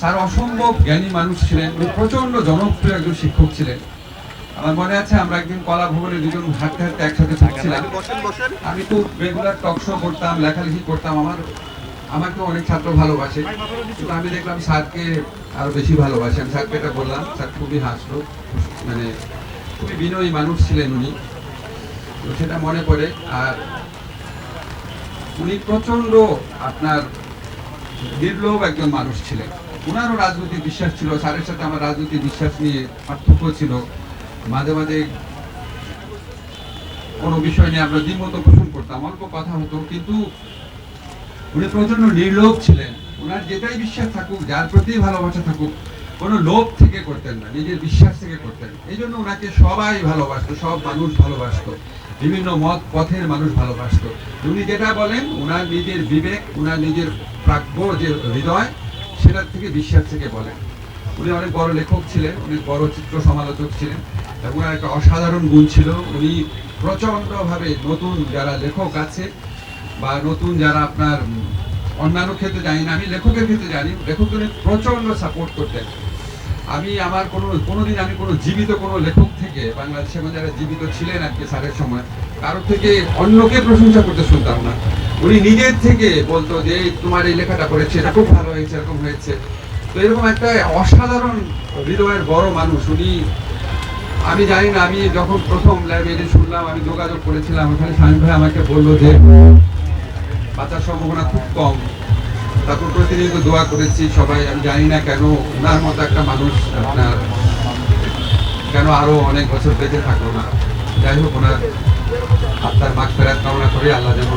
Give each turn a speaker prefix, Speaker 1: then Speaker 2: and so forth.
Speaker 1: Sir, অসম্ভব জ্ঞানী মানুষ ছিলেন। প্রচণ্ড জনপ্রিয় একজন শিক্ষক ছিলেন। আমার মনে আছে, আমরা একদিন কলা ভবনে দুজন হাঁটতে হাঁটতে একসাথে থাকছিলাম। আমি খুব রেগুলার টক শো করতাম, লেখালেখি করতাম। আমার আমাকে অনেক ছাত্র ভালোবাসে। কিন্তু আমি দেখলাম স্যারকে আরও বেশি ভালোবাসে। আমি স্যারকে এটা বললাম, স্যার খুবই হাসলো মানে খুবই বিনয়ী মানুষ ছিলেন উনি। তো সেটা মনে পড়ে। আর উনি প্রচণ্ড আপনার নির্লোভ একজন মানুষ ছিলেন। ওনারও রাজনৈতিক বিশ্বাস ছিল, স্যারের সাথে আমার রাজনৈতিক বিশ্বাস নিয়ে পার্থক্য ছিল। মাঝে মাঝে কোনো বিষয় নিয়ে আমরা দ্বিমত পোষণ করতাম, অল্প কথা হতো, কিন্তু উনি প্রচণ্ড নির্লোভ ছিলেন। ওনার যেটাই বিশ্বাস থাকুক, যার প্রতি ভালোবাসা থাকুক, কোনো লোভ থেকে করতেন না, নিজের বিশ্বাস থেকে করতেন। এই জন্য ওনাকে সবাই ভালোবাসতো, সব মানুষ ভালোবাসতো, বিভিন্ন মত, পথের মানুষ ভালোবাসতো। উনি যেটা বলেন, ওনার নিজের বিবেক, ওনার নিজের প্রাজ্ঞ যে হৃদয় সেটার থেকে বিশ্বাস থেকে বলেন উনি অনেক বড় লেখক ছিলেন অনেক বড় চিত্র সমালোচক ছিলেন, এবং একটা অসাধারণ গুণ ছিল। উনি প্রচন্ডভাবে নতুন যারা লেখক আছে, বা নতুন যারা আপনার অন্যান্য ক্ষেত্রে জানি না, আমি লেখকের ক্ষেত্রে জানি, লেখকদের প্রচণ্ড সাপোর্ট করতেন। আমি আমার কোনো, কোনোদিন আমি কোনো জীবিত কোনো লেখক থেকে বাংলাদেশে মানে যারা জীবিত ছিলেন আর কি স্যারের সময়, কারোর থেকে অন্যকে প্রশংসা করতে শুনতাম না। উনি নিজের থেকে বলতো যে তোমার এই লেখাটা করেছে, এটা খুব ভালো হয়েছে, এরকম হয়েছে। তো এরকম একটা অসাধারণ হৃদয়ের বড় মানুষ উনি। আমি জানি না, আমি যখন প্রথম লাইব্রেরি শুনলাম, আমি যোগাযোগ করেছিলাম, ওখানে স্বামী ভাই আমাকে বলল যে বাঁচার সম্ভাবনা খুব কম। তারপর প্রতিনিয়ত দোয়া করেছি সবাই। আমি জানি না কেন ওনার মতো একটা মানুষ আপনার কেন আরও অনেক বছর বেঁচে থাকল না? যাই হোক, ওনার আত্মার মাঠ ফেরাত কামনা করে আল্লাহ যেন।